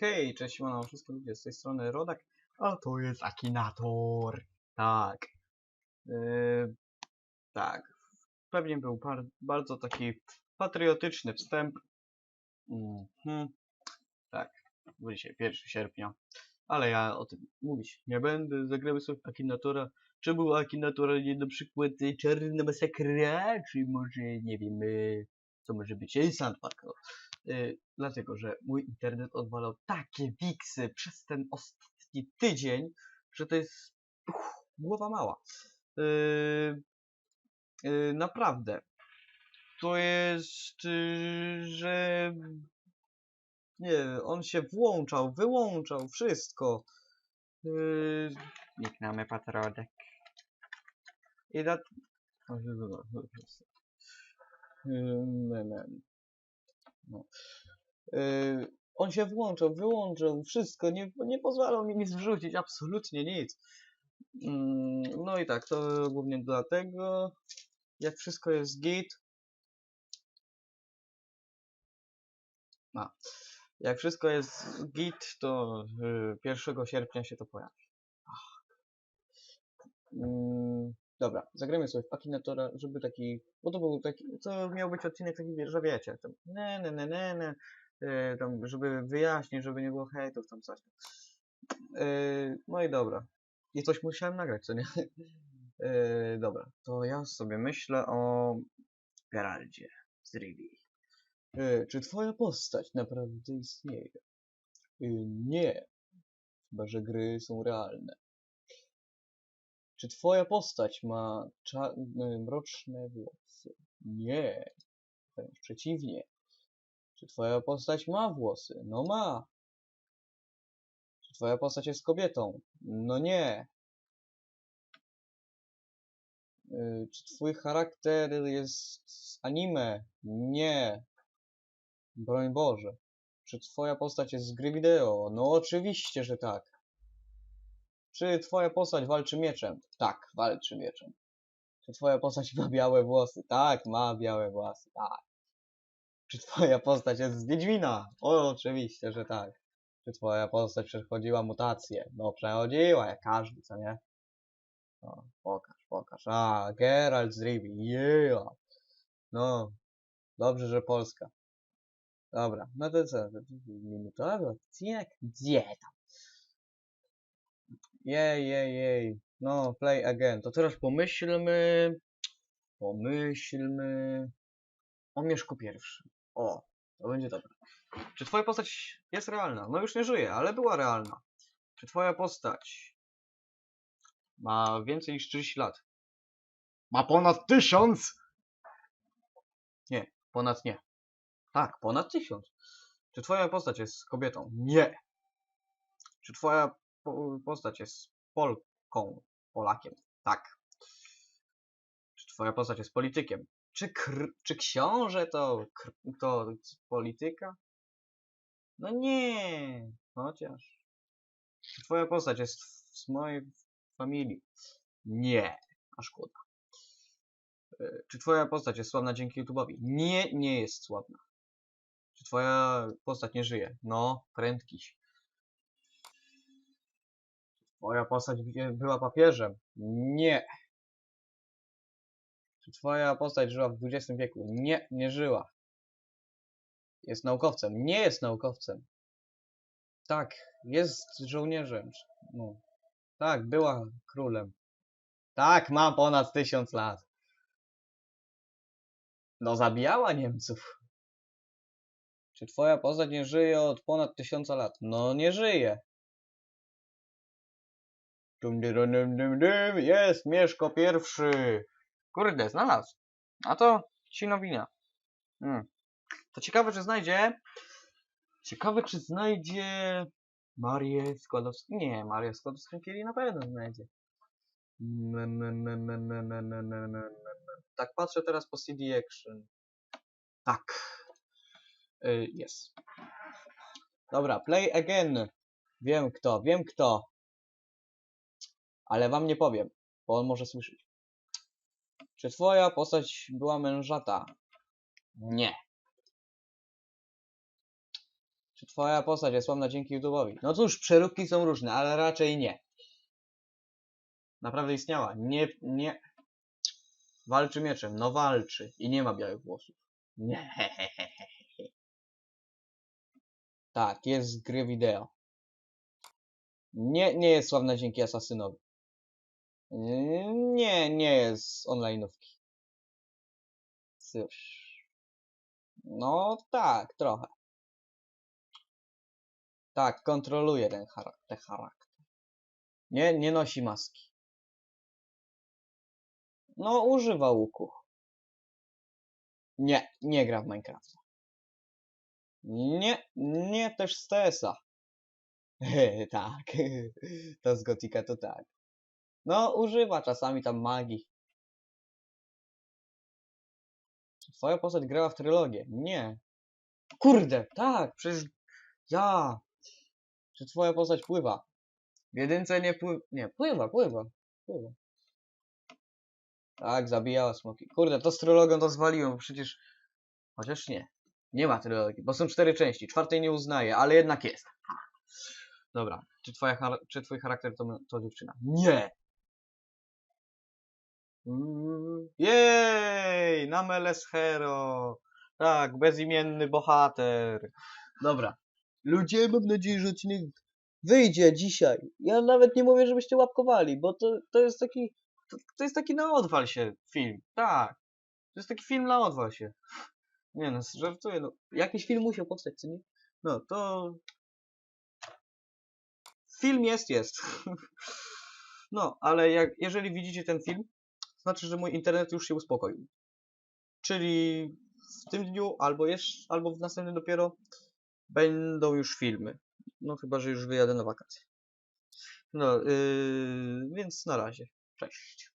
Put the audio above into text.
Hej, cześć, siemano, wszystko ludzie, z tej strony Rodak, a to jest Akinator. Tak. Yy, tak. Pewnie był par- bardzo taki patriotyczny wstęp. Mhm. Tak. Był dzisiaj 1 sierpnia. Ale ja o tym mówić nie będę. Zagramy sobie Akinatora. Czy był Akinator nie na przykład Czarna Masakra, czy może, nie wiem, y, co może być, y, Sandpark. No. Y, dlatego, że mój internet odwalał takie wiksy przez ten ostatni tydzień, że to jest uff, głowa mała. Y, y, naprawdę. To jest, y, że nie, on się włączał, wyłączał, wszystko. Yy, Niknamy patrodek. I dat... O, dobra, dobra, jest. Yy, ne, ne. No. Yy, on się włączał, wyłączał, wszystko, nie, nie pozwalał mi nic wrzucić, absolutnie nic. Mm, no i tak, to głównie dlatego, jak wszystko jest git, a, jak wszystko jest git, to y, 1 sierpnia się to pojawi. Dobra, zagrajmy sobie w Akinatora, żeby taki, bo to był taki, to miał być odcinek taki, że wiecie, tam, ne, ne, ne, ne, ne, y, tam, żeby wyjaśnić, żeby nie było hejtów, tam coś. Y, no i dobra. I coś musiałem nagrać, co nie? Y, dobra, to ja sobie myślę o Geraldzie z Rivii. E, czy twoja postać naprawdę istnieje? E, nie. Chyba, że gry są realne. Czy twoja postać ma czarne, mroczne włosy? Nie. Wręcz przeciwnie. Czy twoja postać ma włosy? No ma. Czy twoja postać jest kobietą? No nie. E, Czy twój charakter jest z anime? Nie. Broń Boże. Czy twoja postać jest z gry wideo? No oczywiście, że tak. Czy twoja postać walczy mieczem? Tak, walczy mieczem. Czy twoja postać ma białe włosy? Tak, ma białe włosy, tak. Czy twoja postać jest z Wiedźmina? O, oczywiście, że tak. Czy twoja postać przechodziła mutację? No, przechodziła, jak każdy, co nie? No, pokaż, pokaż. A, Geralt z Rivii, yeah. No, dobrze, że Polska. Dobra, no to co? to- to Minutowy odcinek? Gdzie tam? Jej, jej, jej. No, play again. To teraz pomyślmy. Pomyślmy. O Mieszku pierwszym. O, to będzie dobre. Czy twoja postać jest realna? No już nie żyje, ale była realna. Czy twoja postać ma więcej niż 30 lat? Ma ponad 1000! Nie, ponad nie. Tak, ponad tysiąc. Czy twoja postać jest kobietą? Nie. Czy twoja postać jest Polką? Polakiem? Tak. Czy twoja postać jest politykiem? Czy, kr czy książę to, kr to polityka? No nie. Chociaż. Czy twoja postać jest z mojej familii? Nie. A szkoda. Y, Czy twoja postać jest sławna dzięki YouTube'owi? Nie, nie jest sławna. Czy twoja postać nie żyje? No, prędkiś. Twoja postać by- była papieżem? Nie. Czy twoja postać żyła w XX wieku? Nie, nie żyła. Jest naukowcem? Nie jest naukowcem. Tak, jest żołnierzem. No. Tak, była królem. Tak, ma ponad tysiąc lat. No, zabijała Niemców. Czy twoja postać nie żyje od ponad tysiąca lat? No nie żyje. Dum, dum, dum, dum. Jest, Mieszko pierwszy. Kurde, znalazł. A to sinowina. Hmm. To ciekawe, czy znajdzie... Ciekawe, czy znajdzie... Marię Skłodowską... Nie, Marię Skłodowską-Curie na pewno znajdzie. Tak patrzę teraz po CD Action. Tak. Y, Jest. Dobra, play again. Wiem kto, wiem kto. Ale wam nie powiem, bo on może słyszeć. Czy twoja postać była mężata? Nie. Czy twoja postać jest sławna dzięki YouTube'owi? No cóż, przeróbki są różne, ale raczej nie. Naprawdę istniała. Nie, nie. Walczy mieczem. No walczy. I nie ma białych włosów. Nie. Tak, jest z gry wideo. Nie, nie jest sławna dzięki Asasynowi. Nie, nie jest online'ówki. Cóż. No tak, trochę. Tak, kontroluje ten, chara ten charakter. Nie, nie nosi maski. No, używa łuku. Nie, nie gra w Minecrafta. Nie, nie też z TS-a. tak, to z Gotika to tak. No, używa czasami tam magii. Czy twoja postać grała w trylogię? Nie. Kurde, tak, przecież ja. Czy twoja postać pływa? W jedynce nie pływa. Nie, pływa, pływa, pływa. Tak, zabijała smoki. Kurde, to z trylogią to zwaliłem, przecież... Chociaż nie. Nie ma trylogii, bo są cztery części. Czwartej nie uznaję, ale jednak jest. Dobra, czy, twoja, czy twój charakter to, to dziewczyna? Nie! Jej! Nameles Hero! Tak, bezimienny bohater. Dobra. Ludzie, mam nadzieję, że odcinek wyjdzie dzisiaj. Ja nawet nie mówię, żebyście łapkowali, bo to, to jest taki to, to jest taki na odwal się film. Tak. To jest taki film na odwal się. Nie no, żartuję. No. Jakiś film musiał powstać, co nie? No, to... Film jest, jest. No, ale jak, jeżeli widzicie ten film, to znaczy, że mój internet już się uspokoił. Czyli w tym dniu, albo jeszcze, albo w następnym dopiero będą już filmy. No chyba, że już wyjadę na wakacje. No, yy, więc na razie. Cześć.